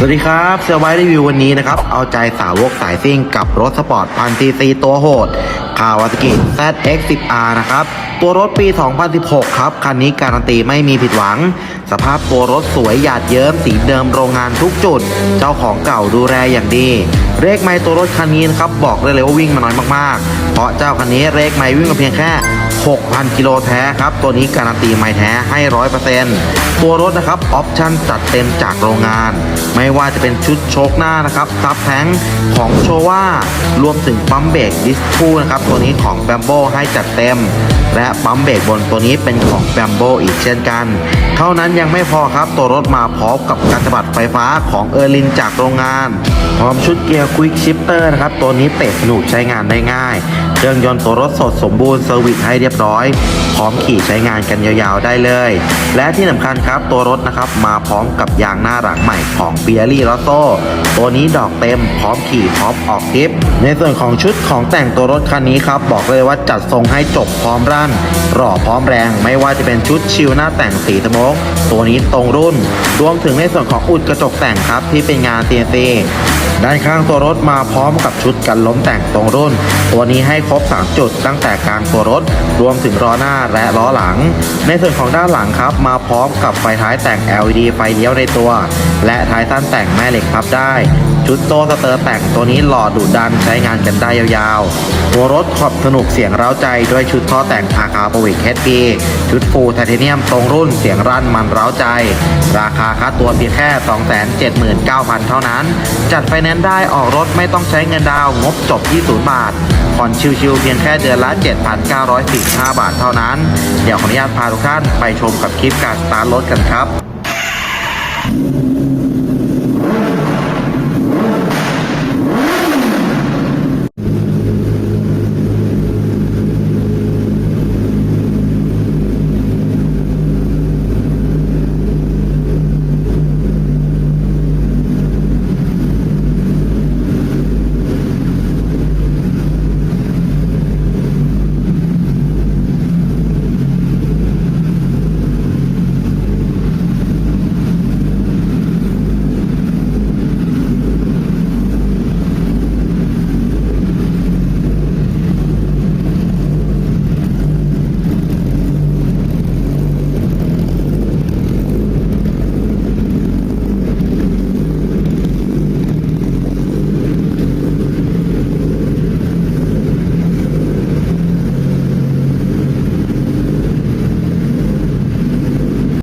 สวัสดีครับเซอร์ไวรีวิววันนี้นะครับ เอาใจสาวกสายซิ่งกับรถสปอร์ตพันซีซีตัวโหดคาวาซากิ ZX10R นะครับ ตัวรถปี 2016 ครับ คันนี้การันตีไม่มีผิดหวัง สภาพตัวรถสวยหยาดเยิ้มสีเดิมโรงงานทุกจุด เจ้าของเก่าดูแลอย่างดีเลขไมล์ตัวรถคันนี้นะครับ บอกได้เลยว่าวิ่งมาน้อยมากๆ เพราะเจ้าคันนี้เลขไมล์วิ่งมาเพียงแค่ 6,000 กิโลแท้ครับ ตัวนี้การันตีไมล์แท้ให้ 100%ตัวรถนะครับ ออปชั่นจัดเต็มจากโรงงาน ไม่ว่าจะเป็นชุดโชคหน้านะครับซับแท้งของโชว่ารวมถึงปั๊มเบรกดิสคูนะครับ ตัวนี้ของแบมโบให้จัดเต็ม และปั๊มเบรกบนตัวนี้เป็นของแบมโบอีกเช่นกัน เท่านั้นยังไม่พอครับ ตัวรถมาพร้อมกับการสะบัดไฟฟ้าของเออร์ลินจากโรงงาน พร้อมชุดเกียร์ควิกชิปเตอร์นะครับ ตัวนี้เตะสนุกใช้งานได้ง่าย เครื่องยนต์ตัวรถสดสมบูรณ์เซอร์วิสให้เรียบร้อย พร้อมขี่ใช้งานกันยาวๆได้เลย และที่สำคัญครับตัวรถนะครับมาพร้อมกับยางหน้าหลังใหม่ของเบียรี่ลอโซตัวนี้ดอกเต็มพร้อมขี่พร้อมออกทริป ในส่วนของชุดของแต่งตัวรถคันนี้ครับบอกเลยว่าจัดทรงให้จบพร้อมรั่นหล่อพร้อมแรง ไม่ว่าจะเป็นชุดชิลหน้าแต่งสีสโมกตัวนี้ตรงรุ่น รวมถึงในส่วนของอุดกระจกแต่งครับที่เป็นงาน CNC ด้านข้างตัวรถมาพร้อมกับชุดกันล้มแต่งตรงรุ่น ตัวนี้ให้ครบ 3 จุดตั้งแต่กลางตัวรถรวมถึงล้อหน้าและล้อหลัง ในส่วนของด้านหลังครับ มาพร้อมกับไฟท้ายแต่ง LED ไฟเลี้ยวในตัว และท้ายสั้นแต่งแม่เหล็กพับได้ ชุดโซ่สเตอร์แต่งตัวนี้หล่อดุดันใช้งานกันได้ยาวๆ ตัวรถขอบสนุกเสียงเร้าใจด้วยชุดท่อแต่งอาคาโปวิกเฮดปีชุดฟูไทเทเนียมตรงรุ่นเสียงรั่นมันเร้าใจ ราคาค่าตัวเพียงแค่ 279,000 เท่านั้น จัดไฟแนนซ์ได้ออกรถไม่ต้องใช้เงินดาวงบจบที่0บาทผ่อนชิวๆเพียงแค่เดือนละ 7,940 7,945บาทเท่านั้น เดี๋ยวขออนุญาตพาทุกท่านไปชมกับคลิปการสตาร์ทรถกันครับ